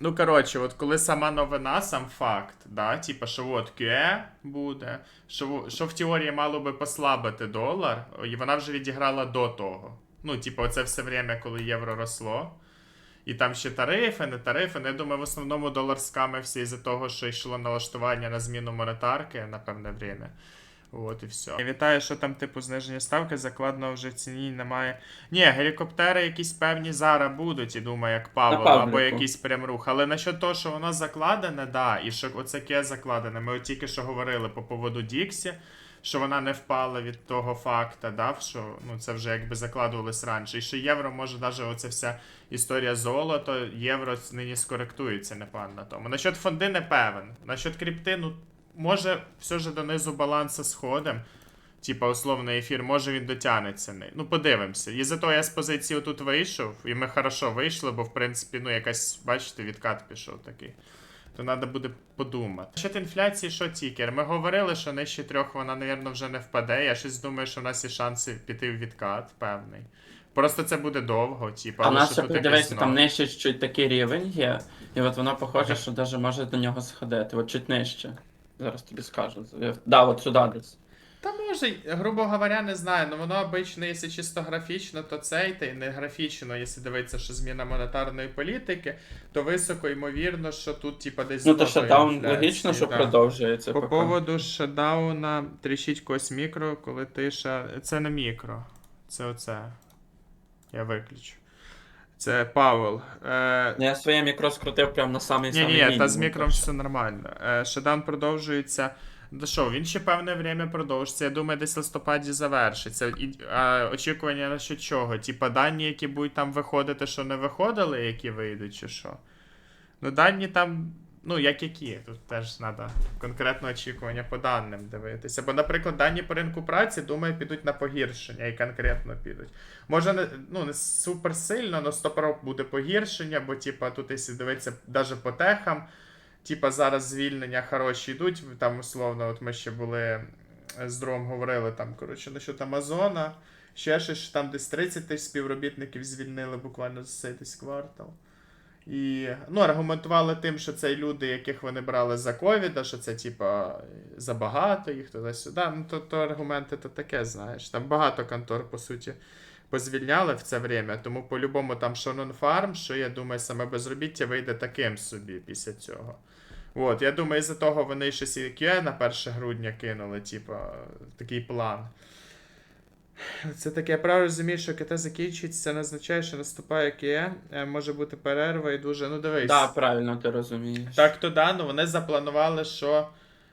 Ну, коротше, от коли сама новина, сам факт, да, типа, що от QE буде, що, що в теорії мало би послабити долар, і вона вже відіграла до того. Ну, типа, оце все время, коли євро росло. І там ще тарифи, не тарифи. Ну, я думаю, в основному долар скамився із-за того, що йшло налаштування на зміну монетарки на певне время. От і все. Я вітаю, що там, типу, зниження ставки закладено вже в ціні немає. Ні, гелікоптери якісь певні зараз будуть, і думаю, як Павло, або якийсь прям рух. Але насчет того, що воно закладене, да, і що оце ке закладене. Ми от тільки що говорили по поводу Діксі, що вона не впала від того факта, да, що ну, це вже якби закладувалось раніше. І що євро може навіть оця вся історія золото, євро нині скоректується, непевно на тому. Насчет фонди не певен. Насчет крипти, ну, може, все ж донизу баланса сходом. Типа, условно, ефір, може він дотягнеться. Ну, подивимося. І зато я з позиції тут вийшов, і ми хорошо вийшли, бо в принципі, ну, якась, бачите, відкат пішов такий. То треба буде подумати. Щодо інфляції, що тікер? Ми говорили, що нижче трьох вона, напевно, вже не впаде. Я щось думаю, що в нас є шанси піти в відкат, певний. Просто це буде довго, типу, А у нас ще подивися, там нижче чуть такий рівень є, і от воно похоже, що навіть може до нього сходити, от чуть нижче. Зараз тобі скажу. Да, от сюди десь. Та може, грубо говоря, не знаю, ну воно обично, якщо чисто графічно, то цей, та й не графічно, якщо дивитися, що зміна монетарної політики, то високо ймовірно, що тут, типа, десь Ну то шатдаун логічно, що да. продовжується. По поки. поводу шатдауна тріщить когось мікро, коли тиша. Це не мікро. Це оце. Я виключу. Це Павел. Е, Я своє мікро скрутив прямо на самий ні, самий ні, та з мікром все нормально. Е, Шедан продовжується. Да що, він ще певне время продовжиться. Я думаю, десь в листопаді завершиться. І, а, очікування на що чого? Типа дані, які будуть там виходити, що не виходили, які вийдуть, чи що? Ну, дані там, ну, як які. Тут теж треба конкретно очікування по даним дивитися. Бо, наприклад, дані по ринку праці, думаю, підуть на погіршення і конкретно підуть. Може, не, ну, не супер сильно, але 100% буде погіршення, бо, типа, тут, якщо дивитися навіть по техам, типа зараз звільнення хороші йдуть. Там, условно, от ми ще були з другом говорили там, коротше, насчет Амазона. Ще щось, що там десь 30 тисяч співробітників звільнили буквально за цей десь квартал. І ну, аргументували тим, що це люди, яких вони брали за ковіда, що це, типа, забагато їх туди-сюди. Ну, то, то аргументи то таке, знаєш. Там багато контор, по суті, позвільняли в це время. Тому по-любому там що нон-фарм, що я думаю, саме безробіття вийде таким собі після цього. От, я думаю, із-за того вони щось і QE на 1 грудня кинули, типа, такий план. Це таке, я правильно розумію, що КТ закінчиться, це не означає, що наступає QE, е, може бути перерва і дуже. Ну дивись. Да, правильно ти розумієш. Так то да, ну вони запланували, що.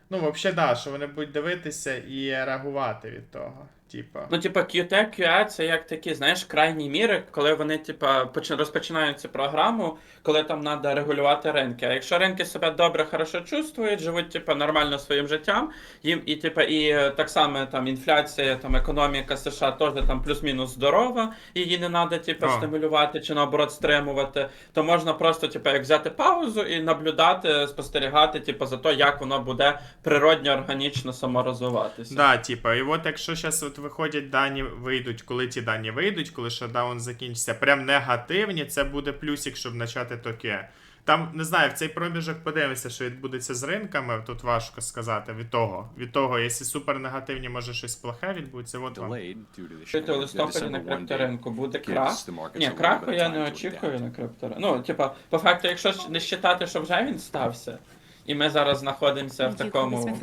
Ну, взагалі, да, що вони будуть дивитися і реагувати від того. Типа. Ну, типа, QT, QA це як такі, знаєш, крайні міри, коли вони, типа, поч- розпочинають цю програму, коли там треба регулювати ринки. А якщо ринки себе добре, хорошо чувствують, живуть, типа, нормально своїм життям, їм і, типа, і е, так само там інфляція, там економіка США теж там плюс-мінус здорова, її не треба, типа, стимулювати чи наоборот стримувати, то можна просто, типа, як взяти паузу і наблюдати, спостерігати, типа, за те, як воно буде природньо, органічно саморозвиватися. Да, типа, і от якщо зараз от виходять дані, вийдуть, коли ті дані вийдуть, коли шатдаун закінчиться, прям негативні, це буде плюсик, щоб почати таке. Там, не знаю, в цей проміжок подивимося, що відбудеться з ринками, тут важко сказати від того. Від того, якщо супер негативні, може щось плохе відбудеться. От вам. the листопаді на крипторинку буде крах. Ні, краху я не очікую на крипторинку. Ну, типа, по факту, якщо не вважати, що вже він стався, і ми зараз знаходимося в такому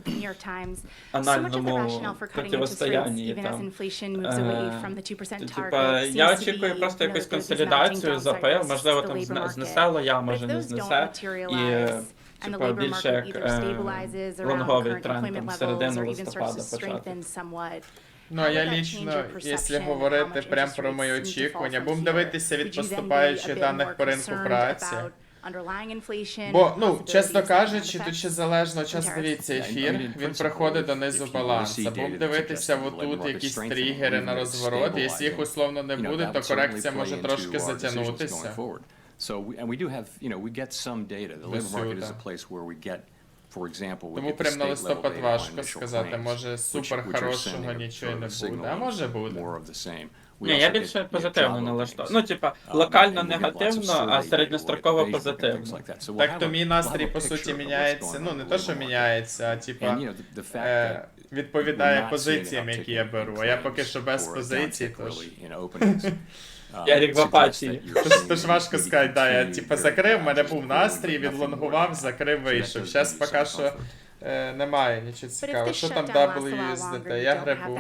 анальному противостоянні. even as Там. inflation moves away Е, from the 2% то, target, Типа, я очікую просто якусь консолідацію risks можливо, там знесе, але я, But може не знесе. І, типа, більше як е, лонговий тренд там starts листопада почати. Ну, я лічно, якщо говорити how much прям interest про мої очікування, будемо дивитися від поступаючих даних по ринку праці. Бо, ну, чесно кажучи, тут чи залежно час дивіться ефір. Він приходить донизу баланса, бо дивитися отут якісь тригери на розворот. Якщо їх условно не буде, то корекція може трошки затягнутися. Тому прям на листопад важко сказати, може супер хорошого нічого не буде, а може буде. Ні, я більше позитивно налаштовую. Ну, типа, локально негативно, а середньостроково позитивно. Так то мій настрій, по суті, міняється. Ну, не те, що міняється, а типа е, відповідає позиціям, які я беру. А я поки що без позицій, тож. Ярік в апатії. Тож важко сказати, да, я типа закрив, в мене був настрій, відлонгував, закрив, вийшов. Зараз поки що Е, немає нічого цікавого. Що там W здате? Я гребу.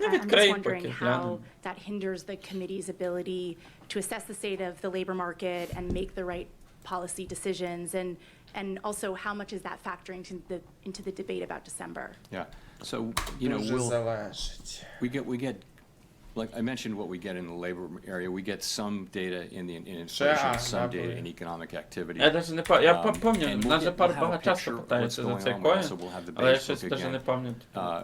Ну, відкрий поки how that hinders the committee's ability to assess the state of the labor market and make the right policy decisions? And, and also, how much is that factoring into the, into the debate about December? Yeah, so, you know, we'll, we get, we get like I mentioned what we get in the labor area, we get some data in the in inflation, Tak, some data in economic activity. Ja też nie pa- ja pa- Um, pamiętam, and we'll get- we'll have a picture często of what's going on, zaciekłem, so we'll have the ale again. Uh,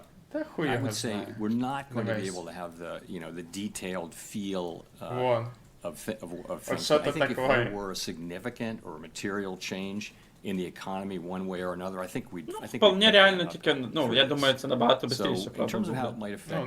I would say we're not going to be able to have the, you know, the detailed feel uh, of, of, of things. I think if there were a significant or a material change, in the economy one way or another. I think we. I think Вполне we'd реально, pick ну я думаю, це набагато So, in terms of how it might affect Ну,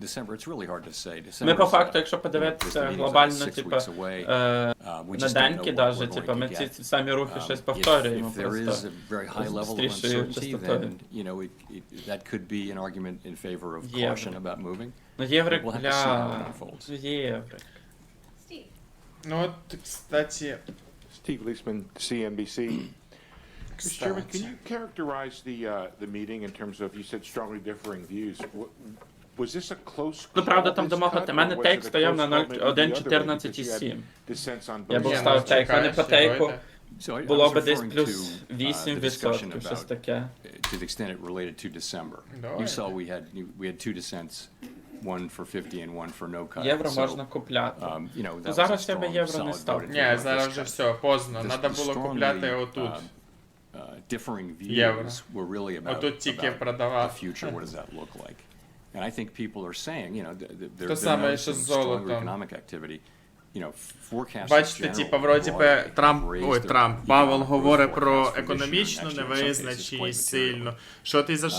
December, it's really hard to say. Ми December по факту, якщо подивитися глобально, типа six weeks away. Uh, we на just деньки, know типа going ми to ці самі рухи щось if- повторюємо. If there is a very high level of uncertainty, then, you know, it- it- that could be an argument in favor of caution about moving. Ну, We'll have to see how it для unfolds. Ну от, кстати, Steve Leisman, CNBC. Mr. Chairman, can you characterize the, uh, the meeting in terms of, you said strongly differing views? Wa- Was this a close? No, правда, там домовка- мене тейк стояв на 0.114,7. Я був став тейк, а не по тейку. So I- I Було was десь referring плюс to, uh, 8 discussion відсотків, щось about, таке. Uh, to the extent it related to December. You saw we had, we had two dissents one for 50 and one for no cut. Євро So, можна купляти. um, you know, Зараз ще би євро не став. Ні, зараз вже все, поздно. The- Надо було купляти отут. um, uh, differing Євро. views were really about, Отут тільки about the future. What does that look like? And I think people are saying, you know, th- th- economic activity Бачите, типа, вроді би Трамп ой, Трамп Павел говорить про економічну невизначеність сильно. Що ти за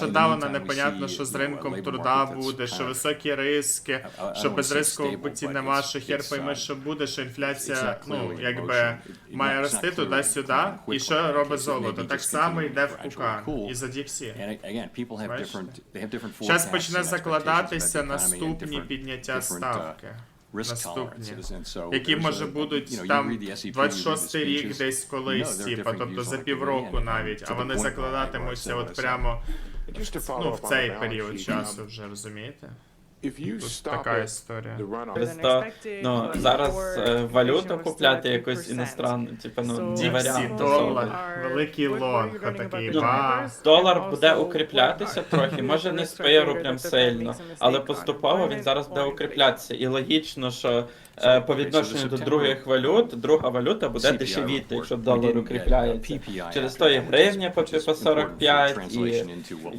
непонятно, що з ринком труда буде, що високі риски, що без риску путі нема, що хер пойме, що буде, що інфляція ну якби має рости туди-сюди, і що робить золото. Так само йде в кука і за діпсі. Зараз почне закладатися наступні підняття ставки наступні, які може будуть там 26 рік десь колись, типа, тобто за півроку навіть, а вони закладатимуться от прямо ну, в цей період часу вже, розумієте? Тут така історія. Просто ну, зараз е, валюту купляти якось іностранну типу, ну, не варіант. долар, великий лонг, Такий ба. Ну, долар буде укріплятися трохи, може не з прям сильно, але поступово він зараз буде укріплятися. І логічно, що Е, по відношенню до других валют, друга валюта буде дешевіти, якщо долар укріпляється. Через то і гривня по 45, і,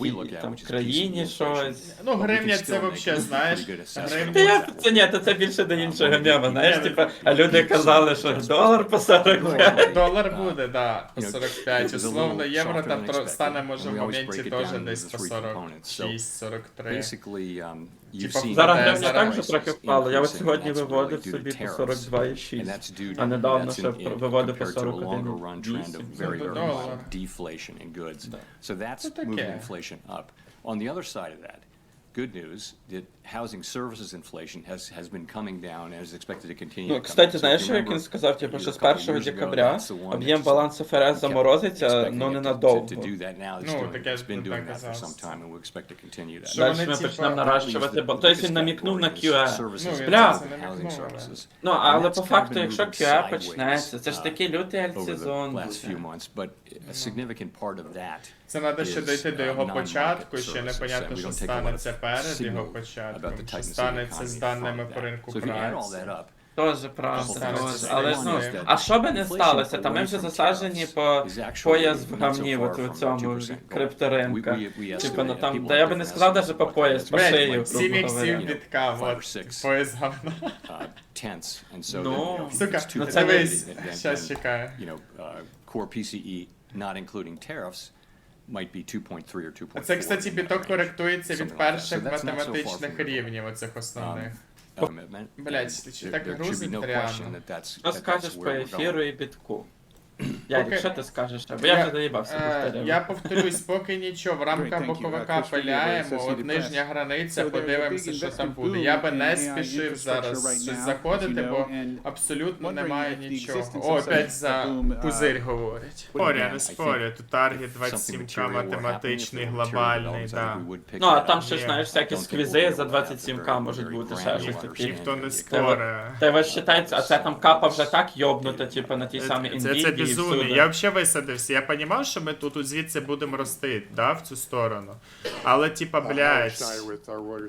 і там країні щось. Ну, гривня це взагалі, знаєш. Гривня. Це ні, то це більше до іншого мема, знаєш, типа, а люди казали, що долар по 45. Ну, долар буде, да, по 45. Условно, євро там тро- стане може в моменті теж десь по 46-43. You've Типа, seen зараз для мене також трохи впало. Я от сьогодні виводив собі по 42,6, а недавно ще виводив по 41,8. Deflation in goods. So that's moving inflation up. On the other side of that, good news that housing services inflation has, has been coming down and is expected to continue. Ну, кстати, знаєш, you як він типу, що з 1 декабря об'єм балансу ФРС заморозиться, але ненадовго. Ну, таке It's так that Що вони, типу, наращувати. Тобто він намікнув на QE. Бля. Ну, але по факту, якщо QE почнеться, це ж такий лютий альтсезон. Це треба ще дойти до його початку, ще непонятно, що станеться перед його початком, що станеться з даними по ринку праці. Тоже правда, але знову ж а що би не сталося, та ми вже засаджені по пояс в гавні, от в цьому крипторинку. Типа ну там, та я би не сказав навіть по пояс, по шию. 7 як 7 бітка, от пояс гавна. Ну, сука, ну це весь, щас чекаю. Core PCE, not including tariffs, might be 2.3 or 2.4. Це, кстати, біток коректується від перших So that's not so far математичних рівнів оцих основних. um, there- так there should be грузить no прямо? question that that's- Що that скажеш that's по where we're going. ефіру і бітку? Ярик, Поки- що ти скажеш? Бо я вже доїбався е, я повторюсь, поки нічого, в рамках Great, thank you. боковика Uh, пиляємо, Associated от нижня границя, подивимося, що там буде. Я би не спішив зараз щось заходити, бо абсолютно немає нічого. О, опять за uh, пузир говорять. But Спорю, again, не think тут таргет something 27к material were happening, if математичний, глобальний, да. Ну, а там ще, Ні. знаєш, всякі сквізи за to have the 27к very- можуть бути, ще щось таке. Ніхто не споре. Та ви вважаєте, а це там капа вже так йобнута, типу, на тій самій Це, це Nvidia і безумие. Всюди. Я взагалі висадився. Я розумів, що ми тут от звідси будемо рости, да, в цю сторону. Але, типа, блядь.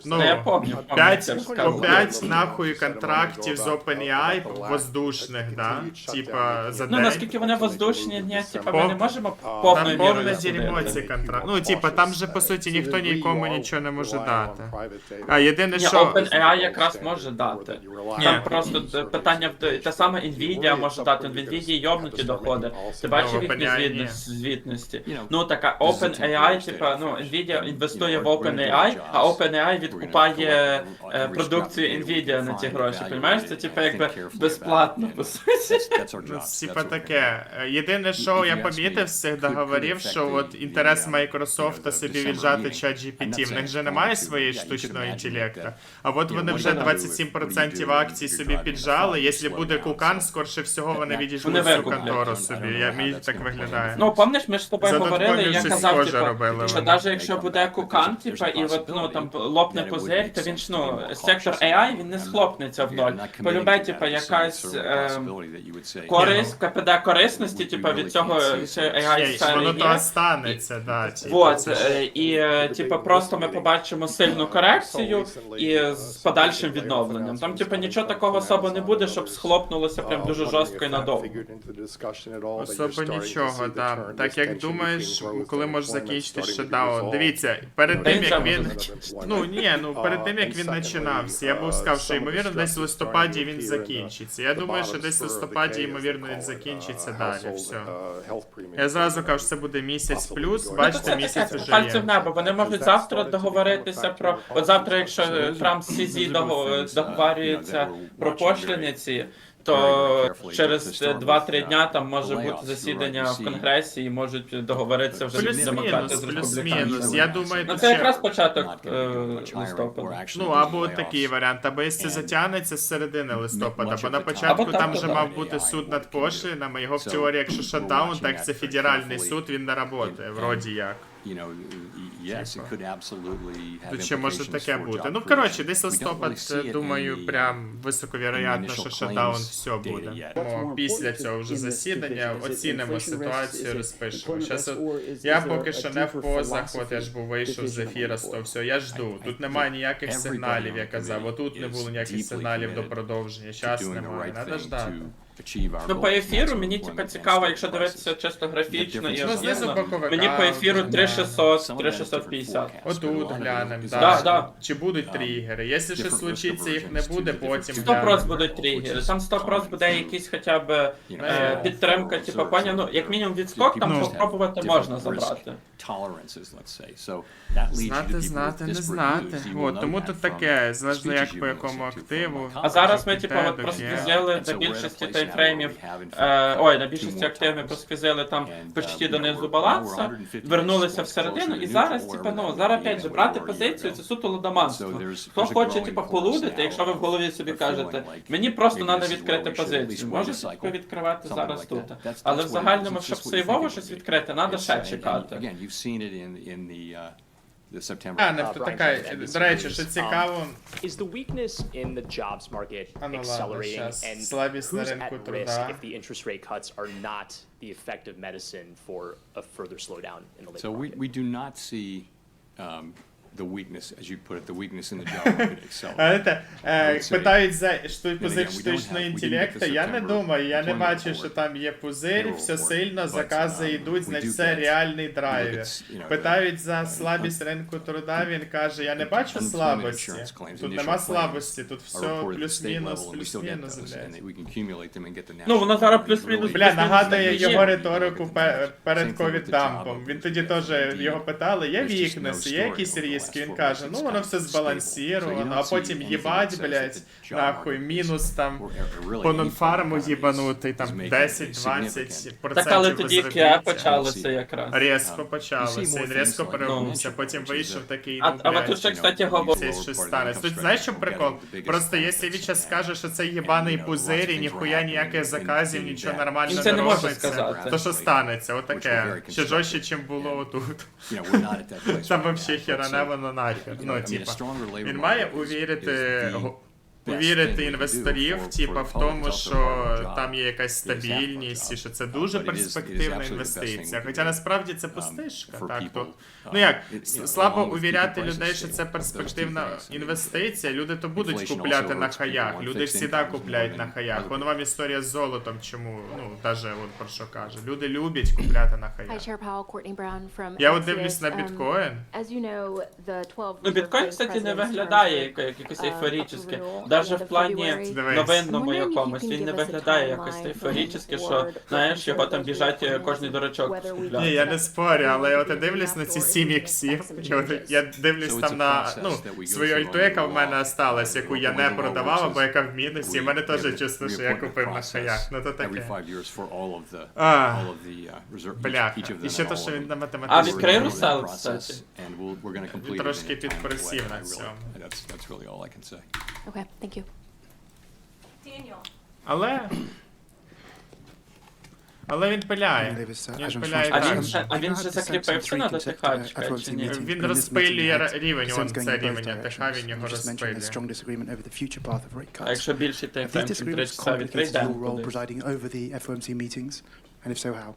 Ну, я помню, П'ять, по розказував. п'ять нахуй контрактів з OpenAI воздушних, да? Типа, за Ну, наскільки вони воздушні, ні, типа, ми не можемо Там повне дерьмо ці контракти. Ну, типа, там же, по суті, ніхто нікому нічого не може дати. А єдине, що... OpenAI якраз може дати. Там просто питання в те саме Nvidia може дати. В Nvidia йобнуті доходи. Ти бачив Ну, звітності? звітності? Ну така OpenAI, типа, ну Nvidia інвестує в OpenAI, а. OpenAI відкупає е, продукцію Nvidia на ті гроші. it, це типа якби безплатно по суті. Ну, типа таке. Е, Єдине, що я помітив з цих договорів, що от інтерес um, Майкрософта собі віджати meeting. чат I'm GPT. not В них же немає своєї штучного інтелекту. А от вони вже are you gonna do? What do you 27% do? акцій собі піджали. Якщо буде кукан, скорше всього вони відійшли викуплять. контору собі. Я that's так виглядає. Ну, пам'ятаєш, ми ж з тобою говорили, я казав, типу, робили що навіть якщо буде кукан, типу, і от, ну, там лопне пузир, то він ж, ну, сектор AI, він не схлопнеться в ноль. Полюбе, типу, якась ем, користь, КПД корисності, типу, від цього AI сфери Воно то останеться, да. типу, Вот, ж- е, і е, типу, просто ми побачимо сильну корекцію і з подальшим відновленням. Там, типу, нічого такого особо не буде, щоб схлопнулося прям дуже жорстко і надовго. Особо нічого, да. Так як думаєш, коли може закінчити шатдаун. Дивіться, перед тим як він. Ну ні, ну перед тим як він починався, я був сказав, що ймовірно десь в листопаді він закінчиться. Я думаю, що десь в листопаді, ймовірно, він закінчиться далі. Все. Я зразу кажу, що це буде місяць плюс, бачите, місяць уже Пальці небо. Вони можуть завтра договоритися про. От завтра, якщо Трамп з CZ дого- договорюється про пошліни ці, то через 2-3 дня там може бути засідання в конгресі і можуть договоритися вже демократи Плюс-мінус, з плюс-мінус. республіканцями. Я думаю, Ну це якраз початок е, листопада. Ну, або такий варіант, або якщо затягнеться з середини листопада, бо на початку Або так, там то же так. мав бути суд над пошлинами, його в теорії, якщо шатдаун, так це федеральний суд, він не працює, вроді як. Yes, it could absolutely have Тут ще може таке бути. Ну, коротше, десь листопад, думаю, прям високовіроятно, що шатдаун все буде. yet. Після цього вже засідання оцінимо ситуацію, розпишемо. Щас от я поки що не в позах, от я ж був вийшов з ефіра з того всього. Я жду. Тут немає ніяких сигналів, я казав. Отут не було ніяких сигналів до продовження. the немає. Надо ждати. Ну, по ефіру мені типа цікаво, якщо дивитися чисто графічно і Ну, Мені по ефіру 3600, 3650. Отут глянемо, Да, Чи будуть тригери? Якщо щось случиться, їх не буде, потім. Сто прос проц будуть тригери, там сто прос буде якийсь хоча б е, підтримка, типа паня, ну як мінімум відскок, там попробувати можна забрати. Знати, знати, не знати. От, тому тут таке, залежно як по якому активу. А зараз ми, типу от просто взяли до більшості той 30 фреймів. Е, ой, на більшості активів ми просквізили там почти донизу баланса, вернулися всередину, і зараз, типа, ну зараз опять же брати позицію, це суто лудоманство. Хто хоче, типа, полудити, якщо ви в голові собі кажете, мені просто треба відкрити позицію. Можете типу, відкривати зараз тут. Але в загальному, щоб сейвово щось відкрити, треба ще чекати. Again, you've seen it in, in the, uh, the September. А, не Uh, то Brian така, Johnson, до речі, NBC що News. цікаво, Is the weakness in the jobs market А, ну ладно, accelerating, щас. and Слабість на who's ринку at труда. risk if the interest rate cuts are not the effective medicine for a further slowdown in the labor So we, market? we do not see um, the weakness, as you put it, the weakness in the job market accelerated. Э, Питають за шту- пузир штучного інтелекту. Я не думаю, я не бачу, що там є пузир, все сильно, закази йдуть, we значить це реальний драйвер. Питають за слабість ринку труда. Він каже: Я не бачу слабості. Тут initial нема слабості, тут все плюс-мінус, плюс-мінус. those, блядь. Ну, зараз плюс-мінус, Бля, нагадує його риторику перед ковід-дампом. Він тоді теж його питали, є вікнеси, є якісь різкі скін каже, ну воно все збалансіровано, а потім їбать, блять, нахуй, мінус там по нонфарму їбанутий, там 10-20% Так, але тоді КА почалося якраз. Різко почалося, він різко перевернувся, потім вийшов такий, ну, А блядь, тут ще, кстати, говорить. знаєш, що прикол? Просто якщо Віча скаже, що це їбаний пузир і ніхуя ніяких заказів, нічого нормально не робиться, то що станеться? Отаке. Ще жорстче, чим було отут. Там взагалі хера не воно нахер. Ну, типа, він має увірити вірити інвесторів, типа в тому, що там є якась стабільність, і що це дуже перспективна інвестиція. Хоча насправді це пустишка. Так то ну як слабо увіряти людей, що це перспективна інвестиція. Люди то будуть купляти на хаях. Люди всіда купляють на хаях. Вон вам історія з золотом. Чому ну даже от про що каже? Люди люблять купляти на хаях. Я от дивлюсь на біткоін. Ну, біткоін, кстати, не виглядає як якийсь ейфорічний. Даже в плані новинному якомусь він не виглядає якось тайфорічно, що знаєш, його там біжать кожний дурачок. Ні, я не спорю, але от я дивлюсь на ці сім іксів. Я дивлюсь там на ну свою альту, яка в мене осталась, яку я не продавав, або яка в мінусі. Мене теж чувство, що я купив на шаях. Ну то таке. Бляха. І ще те, що він на математичному. А відкрий. Трошки підпресів на цьому. Okay, Thank you. Daniel. Але. Але він пиляє. Він пиляє А він, ще- а він ще закріпився на ДТХ, чекай, чи ні? Він розпилює ра- рівень, он це рівень АТХ, він його розпилює. А якщо більше If these ТФМ, чим 3 disagreements часа від complicates your рейдам, role presiding over the FOMC meetings, and if so, how?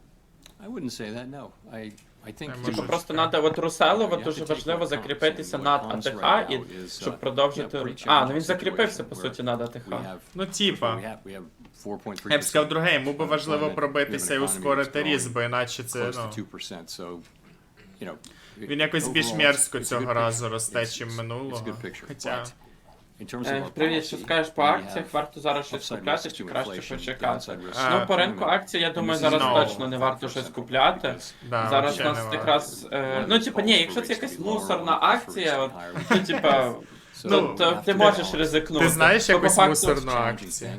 I wouldn't say that, no. I Типу, просто треба от Руселова дуже важливо закріпитися над АТХ, і щоб продовжити. А, ну він закріпився, по суті, над АТХ. Ну, типа. Я б сказав друге, йому би важливо пробитися і ускорити різ, бо іначе це. ну... Він якось більш мерзко цього разу росте, чим минулого. Хоча... Е, Привіт, що скажеш по акціях, варто зараз щось купляти чи краще почекати. Ну, по ринку акцій, я думаю, зараз точно не варто щось купляти. Зараз у нас якраз. Ну, типа, ні, якщо це якась мусорна акція, от, ну, типа, ти можеш ризикнути. Ти знаєш якусь мусорну акцію?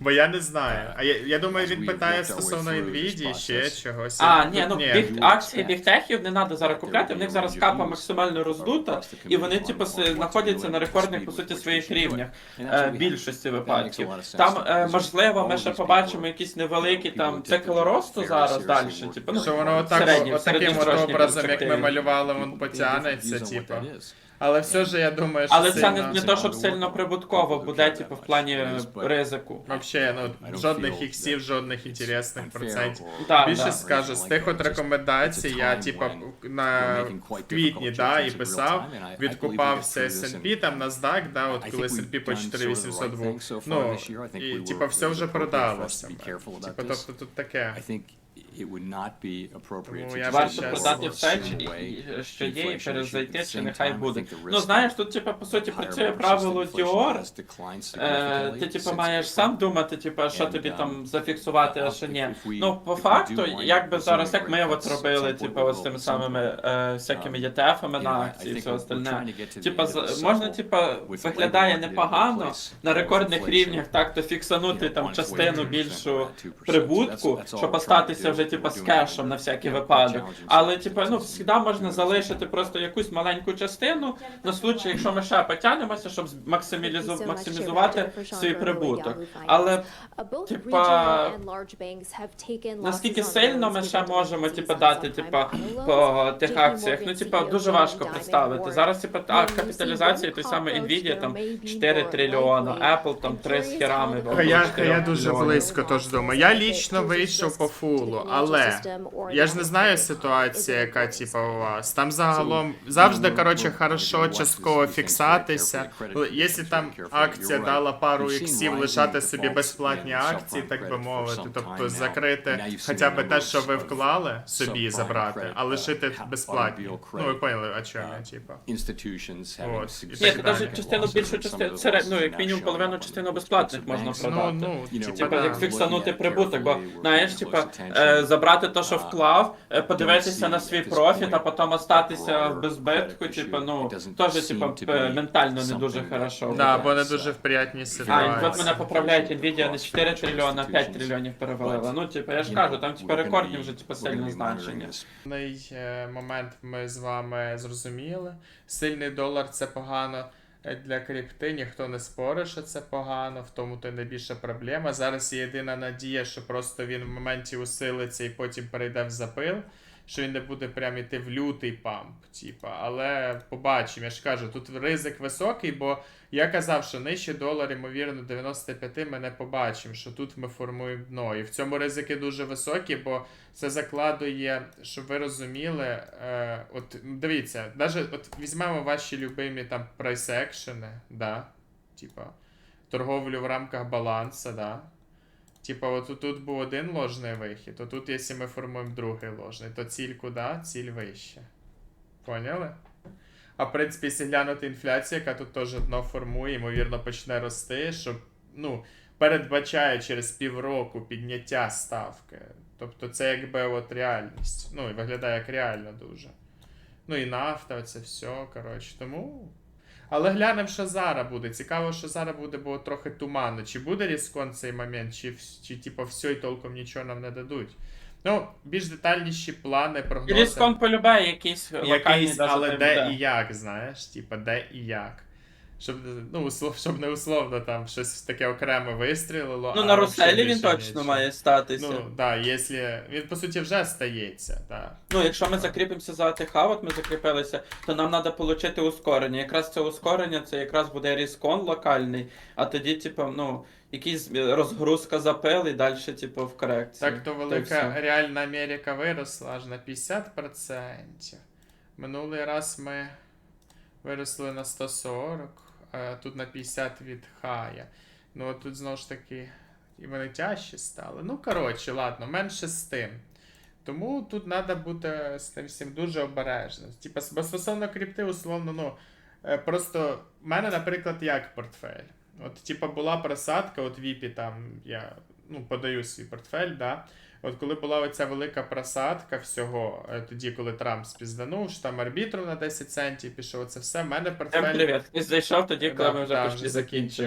Бо я не знаю. А я, я думаю, він питає стосовно Nvidia ще чогось. А, ні, ну біг акції бігтехів не треба зараз купляти. В них зараз капа максимально роздута, і вони, типу, знаходяться на рекордних по суті своїх рівнях е, більшості випадків. Там е, можливо, ми ще побачимо якісь невеликі там цикл росту зараз далі. Типу, ну, що воно отак, отаким от образом, як ми малювали, він потягнеться, типу. Але все ж я думаю, що. Але це не, сильно- не то, щоб сильно прибутково буде, типу, в плані ризику. Вообще, ну, жодних іксів, жодних інтересних процентів. Більше да. скажу, з тих от рекомендацій, я типа на квітні да, і писав, відкупався S&P, там NASDAQ, да, от коли S&P по 4800 був. Ну, і типа все вже продалося. Типа, тобто тут таке it would not be appropriate ну, to Ну, я just Варто Щас. продати все, є, і inflation чи нехай буде. Ну знаєш, тут типа по суті of higher працює правило Діор. Е, ти типу маєш сам думати, типу, що тобі там зафіксувати, а що ні. Ну, по факту, як би зараз, як ми от робили, типу, ось тими самими е, всякими ETF-ами на акції і все остальне. Типа, за- можна, типа, виглядає непогано на рекордних рівнях так то фіксанути там частину більшу прибутку, щоб остатися вже типа, з кешем на всякий випадок. Але, типа, ну, завжди можна залишити просто якусь маленьку частину на случай, якщо ми ще потягнемося, щоб максимізу- максимізувати свій прибуток. Але типа, наскільки сильно ми ще можемо типа, дати типа, по тих акціях? Ну, типа, дуже важко представити. Зараз типа, а, капіталізація той самий Nvidia там 4 трильйони, Apple там 3 з херами. Я, я дуже трильйони. близько тож думаю. Я лічно вийшов по фулу, але я ж не знаю ситуацію, яка типу у вас. Там загалом завжди, коротше, хорошо частково фіксатися. Якщо там акція дала пару іксів, лишати собі безплатні акції, так би мовити, тобто закрити хоча б те, що ви вклали собі забрати, а лишити безплатні. Ну ви поняли, о чому типу. Sig- Ні, ти частину більшу частину, це, ну, як мінімум половину частину безплатних можна Ну, продати. ну, know, типа, Типа, як фіксанути прибуток, бо знаєш, типа, забрати те, що вклав, е, подивитися на свій профіт, а потім остатися broader без збитку, credit типа, ну, теж, be ментально не дуже хорошо. Да, бо не дуже в приятній А, і от мене поправляють, Nvidia не 4 трильйона, а 5 трильйонів перевалила. Ну, типа, я ж кажу, там, типа, рекордні вже, типа, сильне значення. Е, момент ми з вами зрозуміли. Сильний долар це погано для крипти, ніхто не спорить, що це погано, в тому то найбільша проблема. Зараз є єдина надія, що просто він в моменті усилиться і потім перейде в запил, що він не буде прям іти в лютий памп. Типа. Але побачимо, я ж кажу, тут ризик високий, бо я казав, що нижче долар, ймовірно, 95 ми не побачимо, що тут ми формуємо дно. І в цьому ризики дуже високі, бо це закладує, щоб ви розуміли. Е, от дивіться, навіть от візьмемо ваші любимі там прайс-екшени, да? Типа, торговлю в рамках баланса, да? Типа, от тут був один ложний вихід, то тут, якщо ми формуємо другий ложний, то ціль куди? Ціль вище. Поняли? А в принципі, якщо глянути інфляцію, яка тут теж дно формує, ймовірно, почне рости, щоб, ну, передбачає через півроку підняття ставки. Тобто це якби от реальність. Ну, і виглядає як реально дуже. Ну і нафта, це все, коротше. Тому. Але глянемо, що зараз буде. Цікаво, що зараз буде, бо трохи туманно. Чи буде різкон цей момент, чи, чи типу, все і толком нічого нам не дадуть. Ну, більш детальніші плани, прогнози. Ріскон полюбає якийсь локальний, Якийсь, даже але де буде. і як, знаєш, типа, де і як. Щоб, ну, услов, щоб не условно там щось таке окремо вистрілило. Ну, а на Руселі він точно має статися. Ну, да, якщо. Він по суті вже стається, так. Ну, якщо ми закріпимося за АТХ, от ми закріпилися, то нам треба отримати ускорення. Якраз це ускорення, це якраз буде різкон локальний, а тоді, типу, ну, якийсь розгрузка запил і далі, типу, в корекції. Так то велика все. реальна Америка виросла аж на 50%. Минулий раз ми виросли на 140, а тут на 50 від хая. Ну от тут знову ж таки і вони тяжчі стали. Ну, коротше, ладно, менше з тим. Тому тут треба бути з тим всім дуже обережним. Типа, стосовно крипти, условно, ну. е, Просто в мене, наприклад, як портфель. От, типа, була просадка, от Віпі там я ну, подаю свій портфель, да. От коли була оця велика просадка всього, е, тоді, коли Трамп спізданув, що там арбітру на 10 центів пішов, це все. в мене портфель. привіт. Хтось зайшов тоді, коли Да, ми вже да, почти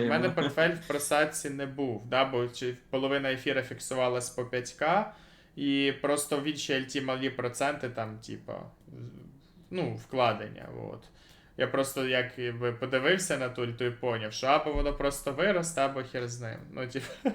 У мене портфель в просадці не був, да, бо чи половина ефіра фіксувалась по 5К, і просто в інші LT малі проценти там, типа, ну, вкладення. От. Я просто як якби, подивився на ту альту і поняв, що або воно просто виросте, або хер з ним. Ну, типу.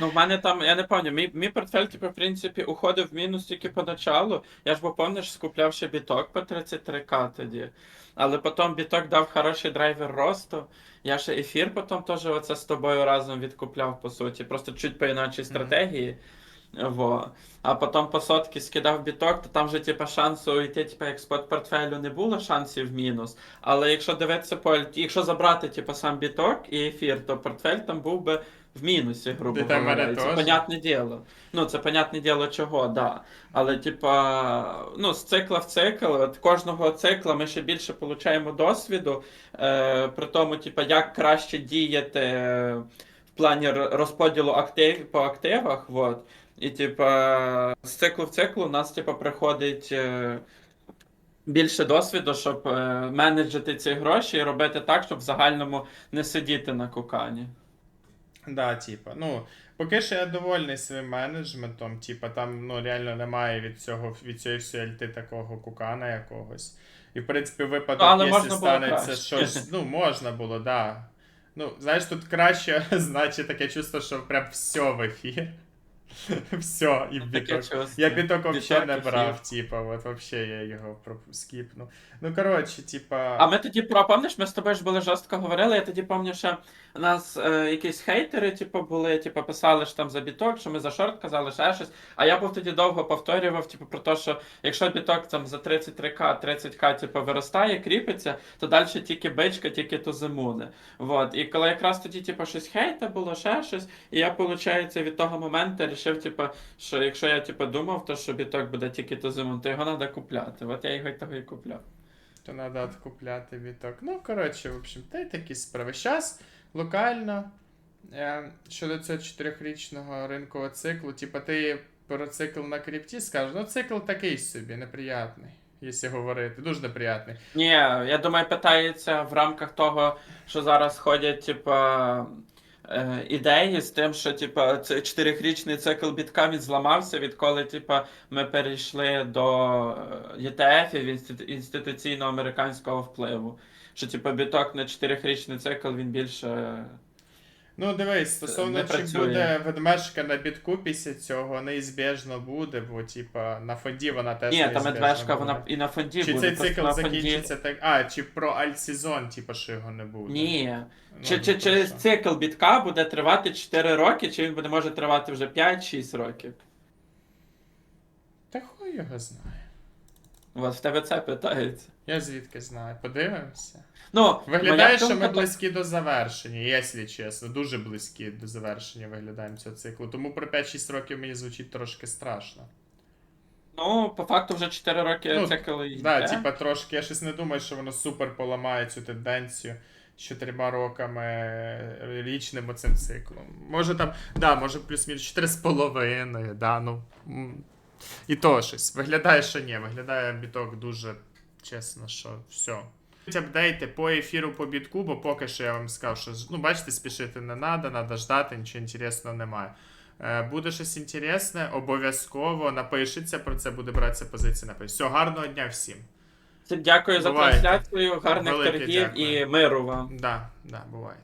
Ну, в мене там, я не пам'ятаю, мій, мій портфель, типу, в принципі, уходив в мінус тільки поначалу. Я ж бо пам'ятаєш, скупляв ще біток по 33к тоді. Але потім біток дав хороший драйвер росту. Я ще ефір потім теж оце з тобою разом відкупляв, по суті. Просто чуть по інакшій стратегії. Во. А потім по сотки скидав біток, то там вже типа шансу йти, типа, як спот портфелю не було шансів в мінус. Але якщо дивитися по якщо забрати типа сам біток і ефір, то портфель там був би в мінусі, грубо Ти там говоря. Це понятне діло. Ну, це понятне діло чого, да. Але, типа, ну, з цикла в цикл, от кожного цикла ми ще більше получаємо досвіду, е, при тому, типа, як краще діяти в плані розподілу актив по активах. Вот. І, типа, з циклу в циклу у нас, типа, приходить. Е, Більше досвіду, щоб е, менеджити ці гроші і робити так, щоб в загальному не сидіти на кукані. Да, типа, ну, поки що я довольний своїм менеджментом, типа, там ну, реально немає від цього від цієї всієї альти такого кукана якогось. І в принципі, випадок, Ну, якщо станеться щось, ну, можна було, да. Ну, знаєш, тут краще, значить, таке чувство, що прям все в ефір. Все, і біток. Я біток вообще Біток не брав, типа, от вообще я його скіпнув. Ну, коротше, типа. А ми тоді про пам'ятаєш, ми з тобою ж були жорстко говорили. Я тоді пам'ятаю, що у нас е, якісь хейтери, типу, були, типу, писали ж там за біток, що ми за шорт казали ще щось. А я був тоді довго повторював, типу, про те, що якщо біток там за 33к, 30к, типу, виростає, кріпиться, то далі тільки бичка, тільки тузимуни. Вот. І коли якраз тоді, типу, щось хейта було, ще щось, і я, виходить, від того моменту рішив, типу, що якщо я типу, думав, то що біток буде тільки тузимун, то його треба купляти. От я його й того і купляв. то треба відкупляти біток. Ну, коротше, в общем, та й такі справи. Зараз локально е, щодо цього чотирьохрічного ринкового циклу, типа ти про цикл на крипті скажеш, ну цикл такий собі, неприятний, якщо говорити, дуже неприятний. Ні, я думаю, питається в рамках того, що зараз ходять, типа. Е, Ідеї з тим, що типа це чотирирічний цикл біткамі зламався, відколи типа ми перейшли до е, ETF інституційно-американського впливу. Що типа біток на чотирирічний цикл він більше. Ну, дивись, стосовно не чи працює. буде ведмежка на бітку після цього, неізбіжно буде, бо, типа, на фонді вона теж Ні, там неізбіжно медвежка, буде. вона і на фонді Чи буде. цей просто цикл на фонді- закінчиться так. А, чи про альтсезон, типа, що його не буде. Ні. Ну, Чи, ну, чи то через що? цикл бітка буде тривати 4 роки, чи він буде може тривати вже 5-6 років? Та хуй його знає. От в тебе це питається. Я звідки знаю. Подивимося. Ну, Виглядає, моя що ми думка близькі до завершення, якщо чесно. Дуже близькі до завершення виглядаємо цього циклу. Тому про 5-6 років мені звучить трошки страшно. Ну, по факту вже 4 роки Ну, цикл йде. Да, типа трошки. Я щось не думаю, що воно супер поламає цю тенденцію з чотирма роками е, річним оцим циклом. Може там, да, може плюс-мінус 4,5, да, ну. м, І то щось. Виглядає, що ні, виглядає біток дуже чесно, що все. Апдейти по ефіру по бітку, бо поки що я вам сказав, що ну, бачите, спішити не треба, треба ждати, нічого інтересного немає. Е, Буде щось інтересне, обов'язково напишіться про це, буде братися позиція напишіть. Все, гарного дня всім. Дякую за Бувайте. трансляцію, гарних Велике торгів дякую. і миру вам. Да, да, буває.